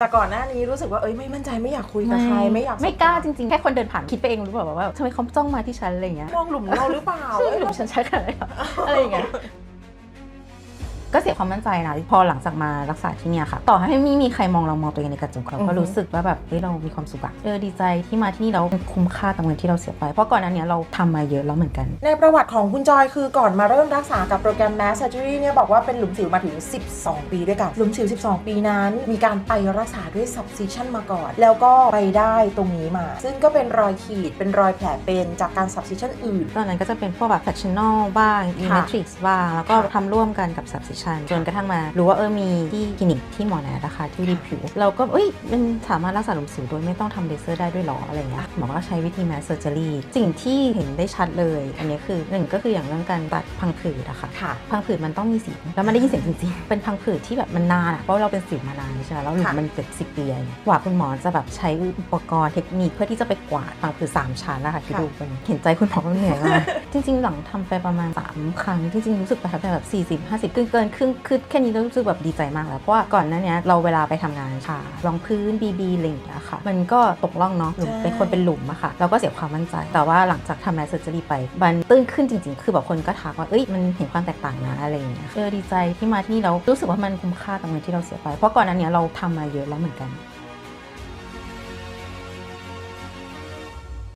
แต่ก่อนหน้านี้รู้สึกว่าเอ้ยไม่มั่นใจไม่อยากคุยกับใครไม่อยากไม่กล้าจริงๆ แค่คนเดินผ่านคิดไปเองรู้เปล่าว่าทำไมเขาจ้องมาที่ฉันอะไรอย่างเงี้ยมองหลุมเราหรือเปล่าซึ่งเอ้ยหลุมฉันใช้ขนาดไหนวะอะไรอย่างเงี้ย ก็เสียความมั่นใจนะพอหลังจากมารักษาที่เนี่ยค่ะ ต่อให้ไม่มีใครมองเรามองตัวเองในกระจกเราก็รู้สึกว่าแบบเฮ้ยเรามีความสุขอะเออดีใจที่มาที่นี่แล้วคุ้มค่ากับเงินที่เราเสียไป เพราะก่อนหน้าเนี้ยเราทำมาเยอะแล้วเหมือนกัน ในประวัติของคุณจอยคือก่อนมาเริ่มรักษากับโปรแกรม Mass Surgery เนี่ยบอกว่าเป็นหลุมสิวมาถึง 12 ปีด้วยกันหลุมสิว 12 ปีนั้น มีการไปรักษาด้วย subcision มาก่อน แล้วก็ไปได้ตรงนี้มา ซึ่งก็เป็นรอยขีดเป็นรอยแผลเป็นจากการ subcision อื่นตอนนั้นก็จะเป็นพวกแบบ fractional บ้าง e m a t r i x บ้างแล้วก็ทำร่วมกันกับ subcision จนกระทั่งมารู้ว่าเออมีที่คลินิกที่หมอแนทนะคะที่รีผิว เราก็เอ้ยมันสามารถรักษาหลุมสิวโดยไม่ต้องทำเลเซอร์ได้ด้วยหรออะไรเงี้ยหมอก็ใช้วิธี mass surgery สิ่งที่เห็นได้ชัดเลย อันนี้คือหนึ่งก็คืออย่างเรื่องการตัดพังผืดอะค่ะค่ะ พังผืดมันต้องมีเสียงแล้วมันได้ยินเสียงจริงๆเป็นพังผืดที่แบบมันนานอะเพราะเราเป็นสิวมานานใช่ไหมแล้วหลุมค่ะ มันเกือบสิบปีอะไรเงี้ยกว่าคุณหมอจะแบบใช้อุปกรณ์เทคนิคเพื่อที่จะไปกวาดพังผืดสามชั้นนะคะที่ดูเป็นเห็นใจคุณหมอเหนื่อยมาก จริงๆ หลังทำไปประมาณ 3 ครั้ง จริงๆ รู้สึกประทับใจแบบ 40 50เกินเกินครึ่งคือแค่นี้ก็รู้สึกแบบดีใจมากแล้ว เพราะว่าก่อนหน้าเนี้ยเราเวลาไปทำงานค่ะรองพื้น BB อะไรอย่างเงี้ยค่ะ มันก็ตกล่องเนาะหลุมใช่เป็นคนเป็นหลุมอะค่ะเราก็เสียความมั่นใจ แต่ว่าหลังจากทำแมสเซอร์จรีไปมันตื้นขึ้นจริง ๆ คือแบบคนก็ทักว่าเอ้ยมันเห็นความแตกต่างนะอะไรอย่างเงี้ยเออดีใจที่มาที่นี่แล้วรู้สึกว่ามันคุ้มค่ากับเงินที่เราเสียไป เพราะก่อนหน้าเนี้ยเราทำมาเยอะแล้วเหมือนกัน